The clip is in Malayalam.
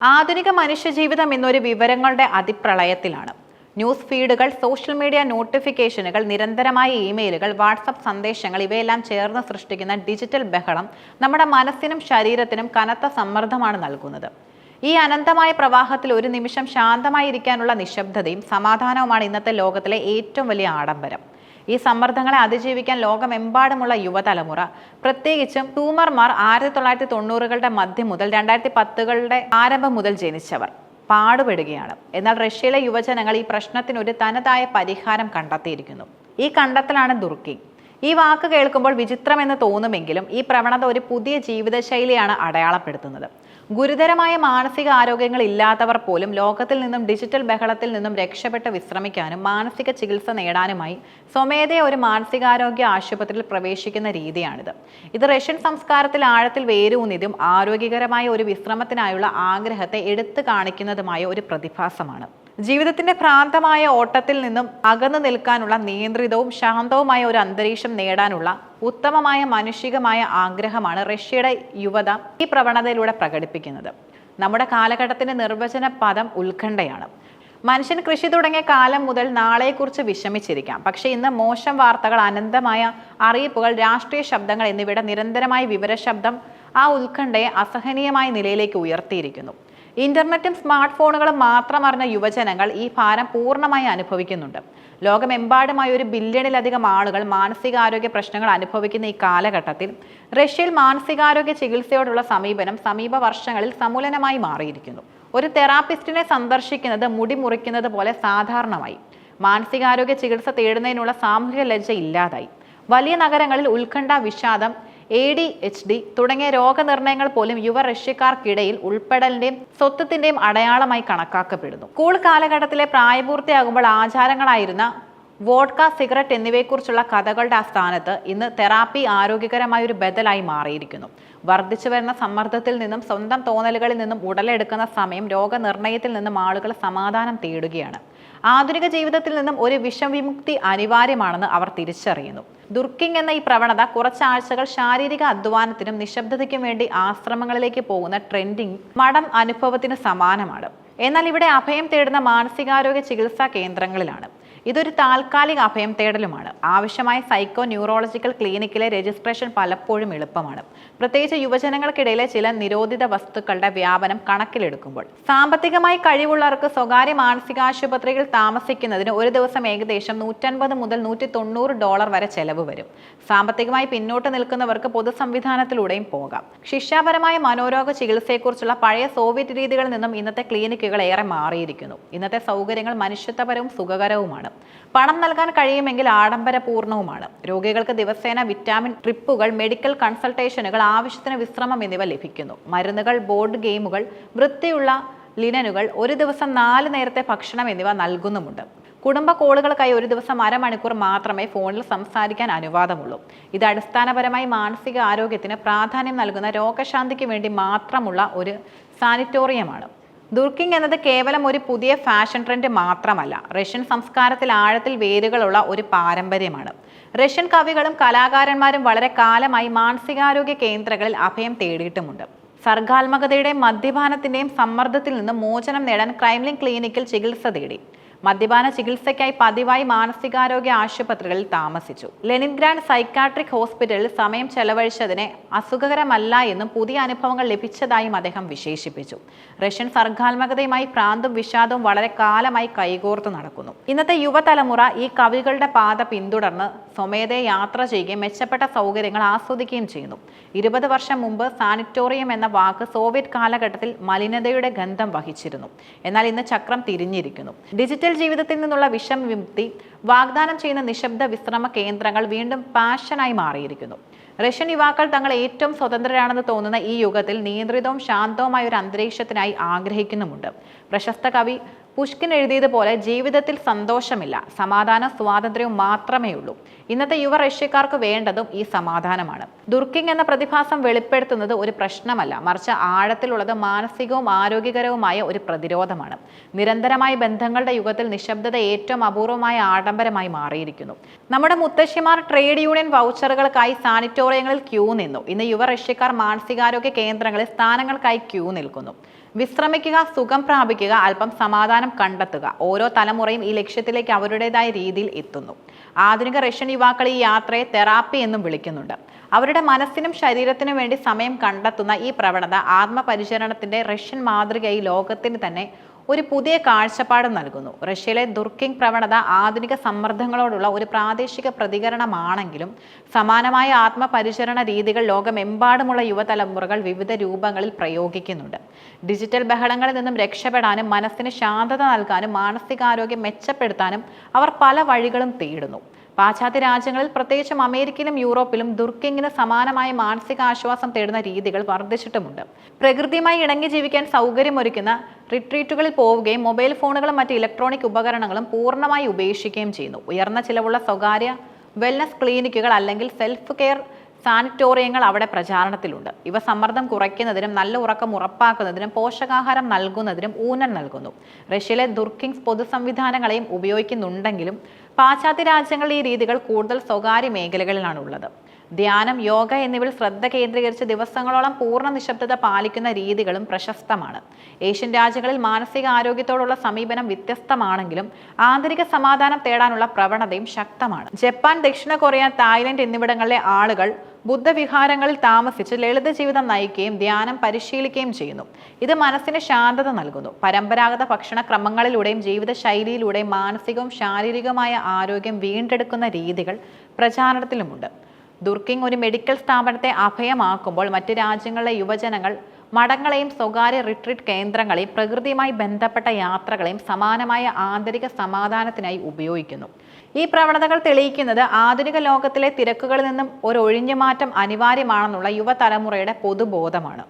ആധുനിക മനുഷ്യജീവിതം എന്നൊരു വിവരങ്ങളുടെ അതിപ്രളയത്തിലാണ്. ന്യൂസ് ഫീഡുകൾ സോഷ്യൽ മീഡിയ നോട്ടിഫിക്കേഷനുകൾ നിരന്തരമായ ഇമെയിലുകൾ വാട്സപ്പ് സന്ദേശങ്ങൾ ഇവയെല്ലാം ചേർന്ന് സൃഷ്ടിക്കുന്ന ഡിജിറ്റൽ ബഹളം നമ്മുടെ മനസ്സിനും ശരീരത്തിനും കനത്ത സമ്മർദ്ദമാണ് നൽകുന്നത്. ഈ അനന്തമായ പ്രവാഹത്തിൽ ഒരു നിമിഷം ശാന്തമായിരിക്കാനുള്ള നിശബ്ദതയും സമാധാനവുമാണ് ഇന്നത്തെ ലോകത്തിലെ ഏറ്റവും വലിയ ആഡംബരം. ഈ സമ്മർദ്ദങ്ങളെ അതിജീവിക്കാൻ ലോകമെമ്പാടുമുള്ള യുവതലമുറ. പ്രത്യേകിച്ചും ടൂമർമാർ ആയിരത്തി തൊള്ളായിരത്തി തൊണ്ണൂറുകളുടെ മധ്യം മുതൽ രണ്ടായിരത്തി പത്തുകളുടെ ആരംഭം മുതൽ ജനിച്ചവർ. പാടുപെടുകയാണ്. എന്നാൽ റഷ്യയിലെ യുവജനങ്ങൾ ഈ പ്രശ്നത്തിന് ഒരു തനതായ പരിഹാരം കണ്ടെത്തിയിരിക്കുന്നു. ഈ കണ്ടെത്തലാണ് ദുർക്കി. ഈ വാക്ക് കേൾക്കുമ്പോൾ വിചിത്രമെന്ന് തോന്നുമെങ്കിലും ഈ പ്രവണത ഒരു പുതിയ ജീവിതശൈലിയാണ് അടയാളപ്പെടുത്തുന്നത്. ഗുരുതരമായ മാനസിക ആരോഗ്യങ്ങൾ ഇല്ലാത്തവർ പോലും ലോകത്തിൽ നിന്നും ഡിജിറ്റൽ ബഹളത്തിൽ നിന്നും രക്ഷപ്പെട്ട് വിശ്രമിക്കാനും മാനസിക ചികിത്സ നേടാനുമായി സ്വമേധയ ഒരു മാനസികാരോഗ്യ ആശുപത്രിയിൽ പ്രവേശിക്കുന്ന രീതിയാണിത്. ഇത് റഷ്യൻ സംസ്കാരത്തിൽ ആഴത്തിൽ വേരൂന്നിയതും ആരോഗ്യകരമായ ഒരു വിശ്രമത്തിനായുള്ള ആഗ്രഹത്തെ എടുത്തു കാണിക്കുന്നതുമായ ഒരു പ്രതിഭാസമാണ്. ജീവിതത്തിന്റെ ഭ്രാന്തമായ ഓട്ടത്തിൽ നിന്നും അകന്നു നിൽക്കാനുള്ള നിയന്ത്രിതവും ശാന്തവുമായ ഒരു അന്തരീക്ഷം നേടാനുള്ള ഉത്തമമായ മാനുഷികമായ ആഗ്രഹമാണ് റഷ്യയുടെ യുവത ഈ പ്രവണതയിലൂടെ പ്രകടിപ്പിക്കുന്നത്. നമ്മുടെ കാലഘട്ടത്തിന്റെ നിർവചന പദം ഉത്കണ്ഠയാണ്. മനുഷ്യൻ കൃഷി തുടങ്ങിയ കാലം മുതൽ നാളെക്കുറിച്ച് വിഷമിച്ചിരിക്കാം. പക്ഷേ ഇന്ന് മോശം വാർത്തകൾ അനന്തമായ അറിയിപ്പുകൾ രാഷ്ട്രീയ ശബ്ദങ്ങൾ എന്നിവയുടെ നിരന്തരമായ വിവരശബ്ദം ആ ഉത്കണ്ഠയെ അസഹനീയമായ നിലയിലേക്ക് ഉയർത്തിയിരിക്കുന്നു. ഇന്റർനെറ്റും സ്മാർട്ട് ഫോണുകളും മാത്രം അറിഞ്ഞ യുവജനങ്ങൾ ഈ ഭാരം പൂർണമായി അനുഭവിക്കുന്നുണ്ട്. ലോകമെമ്പാടുമായി ഒരു ബില്യണിലധികം ആളുകൾ മാനസികാരോഗ്യ പ്രശ്നങ്ങൾ അനുഭവിക്കുന്ന ഈ കാലഘട്ടത്തിൽ റഷ്യയിൽ മാനസികാരോഗ്യ ചികിത്സയോടുള്ള സമീപനം സമീപ വർഷങ്ങളിൽ സമൂലനമായി മാറിയിരിക്കുന്നു. ഒരു തെറാപ്പിസ്റ്റിനെ സന്ദർശിക്കുന്നത് മുടി മുറിക്കുന്നത് പോലെ സാധാരണമായി. മാനസികാരോഗ്യ ചികിത്സ തേടുന്നതിനുള്ള സാമൂഹിക ലജ്ജ ഇല്ലാതായി. വലിയ നഗരങ്ങളിൽ ഉത്കണ്ഠ വിഷാദം എ ഡി എച്ച് ഡി തുടങ്ങിയ രോഗനിർണയങ്ങൾ പോലും യുവ റഷ്യക്കാർക്കിടയിൽ ഉൾപ്പെടലിന്റെയും സ്വത്വത്തിന്റെയും അടയാളമായി കണക്കാക്കപ്പെടുന്നു. സ്കൂൾ കാലഘട്ടത്തിലെ പ്രായപൂർത്തിയാകുമ്പോൾ ആചാരങ്ങളായിരുന്ന വോഡ്ക സിഗരറ്റ് എന്നിവയെക്കുറിച്ചുള്ള കഥകളുടെ ആ സ്ഥാനത്ത് ഇന്ന് തെറാപ്പി ആരോഗ്യകരമായ ഒരു ബദലായി മാറിയിരിക്കുന്നു. വർദ്ധിച്ചു വരുന്ന സമ്മർദ്ദത്തിൽ നിന്നും സ്വന്തം തോന്നലുകളിൽ നിന്നും ഉടലെടുക്കുന്ന സമയം രോഗനിർണയത്തിൽ നിന്നും ആളുകൾ സമാധാനം തേടുകയാണ്. ആധുനിക ജീവിതത്തിൽ നിന്നും ഒരു വിഷവിമുക്തി അനിവാര്യമാണെന്ന് അവർ തിരിച്ചറിയുന്നു. ദുർക്കിംഗ് എന്ന ഈ പ്രവണത കുറച്ചാഴ്ചകൾ ശാരീരിക അധ്വാനത്തിനും നിശബ്ദതയ്ക്കും വേണ്ടി ആശ്രമങ്ങളിലേക്ക് പോകുന്ന ട്രെൻഡിങ് മഠം അനുഭവത്തിന് സമാനമാണ്. എന്നാൽ ഇവിടെ അഭയം തേടുന്ന മാനസികാരോഗ്യ ചികിത്സാ കേന്ദ്രങ്ങളിലാണ്. ഇതൊരു താൽക്കാലിക അഭയം തേടലുമാണ്. ആവശ്യമായ സൈക്കോ ന്യൂറോളജിക്കൽ ക്ലിനിക്കിലെ രജിസ്ട്രേഷൻ പലപ്പോഴും എളുപ്പമാണ്. പ്രത്യേകിച്ച് യുവജനങ്ങൾക്കിടയിലെ ചില നിരോധിത വസ്തുക്കളുടെ വ്യാപനം കണക്കിലെടുക്കുമ്പോൾ. സാമ്പത്തികമായി കഴിവുള്ളവർക്ക് സ്വകാര്യ മാനസികാശുപത്രിയിൽ താമസിക്കുന്നതിന് ഒരു ദിവസം ഏകദേശം നൂറ്റൻപത് മുതൽ നൂറ്റി തൊണ്ണൂറ് ഡോളർ വരെ ചെലവ് വരും. സാമ്പത്തികമായി പിന്നോട്ട് നിൽക്കുന്നവർക്ക് പൊതുസംവിധാനത്തിലൂടെയും പോകാം. ശിക്ഷാപരമായ മനോരോഗ ചികിത്സയെക്കുറിച്ചുള്ള പഴയ സോവിയറ്റ് രീതികളിൽ നിന്നും ഇന്നത്തെ ക്ലിനിക്കുകൾ ഏറെ മാറിയിരിക്കുന്നു. ഇന്നത്തെ സൗകര്യങ്ങൾ മനുഷ്യത്വപരവും സുഖകരവുമാണ്. പണം നൽകാൻ കഴിയുമെങ്കിൽ ആഡംബരപൂർണവുമാണ്. രോഗികൾക്ക് ദിവസേന വിറ്റാമിൻ ട്രിപ്പുകൾ മെഡിക്കൽ കൺസൾട്ടേഷനുകൾ ആവശ്യത്തിന് വിശ്രമം എന്നിവ ലഭിക്കുന്നു. മരുന്നുകൾ ബോർഡ് ഗെയിമുകൾ വൃത്തിയുള്ള ലിനനുകൾ ഒരു ദിവസം നാല് നേരത്തെ ഭക്ഷണം എന്നിവ നൽകുന്നുമുണ്ട്. കുടുംബ കോളുകൾക്കായി ഒരു ദിവസം അരമണിക്കൂർ മാത്രമേ ഫോണിൽ സംസാരിക്കാൻ അനുവാദമുള്ളൂ. ഇത് അടിസ്ഥാനപരമായി മാനസിക ആരോഗ്യത്തിന് പ്രാധാന്യം നൽകുന്ന രോഗശാന്തിക്ക് വേണ്ടി മാത്രമുള്ള ഒരു സാനിറ്റോറിയമാണ്. ദുർക്കിംഗ് എന്നത് കേവലം ഒരു പുതിയ ഫാഷൻ ട്രെൻഡ് മാത്രമല്ല. റഷ്യൻ സംസ്കാരത്തിൽ ആഴത്തിൽ വേരുകളുള്ള ഒരു പാരമ്പര്യമാണ്. റഷ്യൻ കവികളും കലാകാരന്മാരും വളരെ കാലമായി മാനസികാരോഗ്യ കേന്ദ്രങ്ങളിൽ അഭയം തേടിയിട്ടുമുണ്ട്. സർഗാത്മകതയുടെയും മദ്യപാനത്തിന്റെയും സമ്മർദ്ദത്തിൽ നിന്ന് മോചനം നേടാൻ ക്രൈംലിംഗ് ക്ലിനിക്കിൽ ചികിത്സ തേടി. മദ്യപാന ചികിത്സയ്ക്കായി പതിവായി മാനസികാരോഗ്യ ആശുപത്രികളിൽ താമസിച്ചു. ലെനിൻഗ്രാൻഡ് സൈക്കാട്രിക് ഹോസ്പിറ്റലിൽ സമയം ചെലവഴിച്ചതിനെ അസുഖകരമല്ല എന്നും പുതിയ അനുഭവങ്ങൾ ലഭിച്ചതായും അദ്ദേഹം വിശേഷിപ്പിച്ചു. റഷ്യൻ സർഗാത്മകതയുമായി പ്രാന്തും വിഷാദവും വളരെ കാലമായി കൈകോർത്ത് നടക്കുന്നു. ഇന്നത്തെ യുവതലമുറ ഈ കവികളുടെ പാത പിന്തുടർന്ന് സ്വമേധയെ യാത്ര ചെയ്യുകയും മെച്ചപ്പെട്ട സൗകര്യങ്ങൾ ആസ്വദിക്കുകയും ചെയ്യുന്നു. ഇരുപത് വർഷം മുമ്പ് സാനിറ്റോറിയം എന്ന വാക്ക് സോവിയറ്റ് കാലഘട്ടത്തിൽ മലിനതയുടെ ഗന്ധം വഹിച്ചിരുന്നു. എന്നാൽ ഇന്ന് ചക്രം തിരിഞ്ഞിരിക്കുന്നു. ഡിജിറ്റൽ ജീവിതത്തിൽ നിന്നുള്ള വിഷം വിമുക്തി വാഗ്ദാനം ചെയ്യുന്ന നിശബ്ദ വിശ്രമ കേന്ദ്രങ്ങൾ വീണ്ടും പാഷനായി മാറിയിരിക്കുന്നു. റഷ്യൻ യുവാക്കൾ തങ്ങൾ ഏറ്റവും സ്വതന്ത്രരാണെന്ന് തോന്നുന്ന ഈ യുഗത്തിൽ നിയന്ത്രിതവും ശാന്തവുമായ ഒരു അന്തരീക്ഷത്തിനായി ആഗ്രഹിക്കുന്നുമുണ്ട്. പ്രശസ്ത കവി പുഷ്കിൻ എഴുതിയതുപോലെ ജീവിതത്തിൽ സന്തോഷമില്ല. സമാധാനം സ്വാതന്ത്ര്യവും മാത്രമേ ഉള്ളൂ ഇന്നത്തെ യുവ റഷ്യക്കാർക്ക് വേണ്ടതും ഈ സമാധാനമാണ്. ദുർക്കിംഗ് എന്ന പ്രതിഭാസം വെളിപ്പെടുത്തുന്നത് ഒരു പ്രശ്നമല്ല. മറിച്ച് ആഴത്തിലുള്ളത് മാനസികവും ആരോഗ്യകരവുമായ ഒരു പ്രതിരോധമാണ്. നിരന്തരമായ ബന്ധങ്ങളുടെ യുഗത്തിൽ നിശബ്ദത ഏറ്റവും അപൂർവമായ ആഡംബരമായി മാറിയിരിക്കുന്നു. നമ്മുടെ മുത്തശ്ശിമാർ ട്രേഡ് യൂണിയൻ വൗച്ചറുകൾക്കായി സാനിറ്റോറിയങ്ങളിൽ ക്യൂ നിന്നു. ഇന്ന് യുവ റഷ്യക്കാർ മാനസികാരോഗ്യ കേന്ദ്രങ്ങളിൽ സ്ഥാനങ്ങൾക്കായി ക്യൂ നിൽക്കുന്നു. വിശ്രമിക്കുക സുഖം പ്രാപിക്കുക അല്പം സമാധാനം കണ്ടെത്തുക. ഓരോ തലമുറയും ഈ ലക്ഷ്യത്തിലേക്ക് അവരുടേതായ രീതിയിൽ എത്തുന്നു. ആധുനിക റഷ്യൻ യുവാക്കൾ ഈ യാത്രയെ തെറാപ്പി എന്നും വിളിക്കുന്നുണ്ട്. അവരുടെ മനസ്സിനും ശരീരത്തിനും വേണ്ടി സമയം കണ്ടെത്തുന്ന ഈ പ്രവണത ആത്മപരിചരണത്തിന്റെ റഷ്യൻ മാതൃകയായി ലോകത്തിന് തന്നെ ഒരു പുതിയ കാഴ്ചപ്പാട് നൽകുന്നു. റഷ്യയിലെ ദുർക്കിംഗ് പ്രവണത ആധുനിക സമ്മർദ്ദങ്ങളോടുള്ള ഒരു പ്രാദേശിക പ്രതികരണമാണെങ്കിലും സമാനമായ ആത്മപരിചരണ രീതികൾ ലോകമെമ്പാടുമുള്ള യുവതലമുറകൾ വിവിധ രൂപങ്ങളിൽ പ്രയോഗിക്കുന്നുണ്ട്. ഡിജിറ്റൽ ബഹളങ്ങളിൽ നിന്നും രക്ഷപ്പെടാനും മനസ്സിന് ശാന്തത നൽകാനും മാനസികാരോഗ്യം മെച്ചപ്പെടുത്താനും അവർ പല വഴികളും തേടുന്നു. പാശ്ചാത്യ രാജ്യങ്ങളിൽ പ്രത്യേകിച്ചും അമേരിക്കയിലും യൂറോപ്പിലും ദുർക്കിങ്ങിന് സമാനമായ മാനസികാശ്വാസം തേടുന്ന രീതികൾ വർദ്ധിച്ചിട്ടുമുണ്ട്. പ്രകൃതിയുമായി ഇണങ്ങി ജീവിക്കാൻ സൗകര്യമൊരുക്കുന്ന റിട്രീറ്റുകളിൽ പോവുകയും മൊബൈൽ ഫോണുകളും മറ്റ് ഇലക്ട്രോണിക് ഉപകരണങ്ങളും പൂർണമായി ഉപേക്ഷിക്കുകയും ചെയ്യുന്നു. ഉയർന്ന ചിലവുള്ള സ്വകാര്യ വെൽനസ് ക്ലിനിക്കുകൾ അല്ലെങ്കിൽ സെൽഫ് കെയർ സാനിറ്റോറിയങ്ങൾ അവിടെ പ്രചാരണത്തിലുണ്ട്. ഇവ സമ്മർദ്ദം കുറയ്ക്കുന്നതിനും നല്ല ഉറക്കം ഉറപ്പാക്കുന്നതിനും പോഷകാഹാരം നൽകുന്നതിനും ഊന്നൽ നൽകുന്നു. റഷ്യയിലെ ദുർക്കിങ്സ് പൊതുസംവിധാനങ്ങളെയും ഉപയോഗിക്കുന്നുണ്ടെങ്കിലും പാശ്ചാത്യ രാജ്യങ്ങളിൽ ഈ രീതികൾ കൂടുതൽ സ്വകാര്യ മേഖലകളിലാണ് ഉള്ളത് ധ്യാനം യോഗ എന്നിവയിൽ ശ്രദ്ധ കേന്ദ്രീകരിച്ച് ദിവസങ്ങളോളം പൂർണ നിശബ്ദത പാലിക്കുന്ന രീതികളും പ്രശസ്തമാണ്. ഏഷ്യൻ രാജ്യങ്ങളിൽ മാനസിക ആരോഗ്യത്തോടുള്ള സമീപനം വ്യത്യസ്തമാണെങ്കിലും ആന്തരിക സമാധാനം തേടാനുള്ള പ്രവണതയും ശക്തമാണ്. ജപ്പാൻ ദക്ഷിണ കൊറിയ തായ്ലൻഡ് എന്നിവിടങ്ങളിലെ ആളുകൾ ബുദ്ധവിഹാരങ്ങളിൽ താമസിച്ച് ലളിത ജീവിതം നയിക്കുകയും ധ്യാനം പരിശീലിക്കുകയും ചെയ്യുന്നു. ഇത് മനസ്സിന് ശാന്തത നൽകുന്നു. പരമ്പരാഗത ഭക്ഷണക്രമങ്ങളിലൂടെയും ജീവിതശൈലിയിലൂടെയും മാനസികവും ശാരീരികവുമായ ആരോഗ്യം വീണ്ടെടുക്കുന്ന രീതികൾ പ്രചാരണത്തിലുമുണ്ട്. ദുർക്കിംഗ് ഒരു മെഡിക്കൽ സ്ഥാപനത്തെ അഭയമാക്കുമ്പോൾ മറ്റ് രാജ്യങ്ങളിലെ യുവജനങ്ങൾ മഠങ്ങളെയും സ്വകാര്യ റിട്രീറ്റ് കേന്ദ്രങ്ങളെയും പ്രകൃതിയുമായി ബന്ധപ്പെട്ട യാത്രകളെയും സമാനമായ ആന്തരിക സമാധാനത്തിനായി ഉപയോഗിക്കുന്നു. ഈ പ്രവണതകൾ തെളിയിക്കുന്നത് ആധുനിക ലോകത്തിലെ തിരക്കുകളിൽ നിന്നും ഒരു ഒഴിഞ്ഞുമാറ്റം അനിവാര്യമാണെന്നുള്ള യുവതലമുറയുടെ പൊതുബോധമാണ്.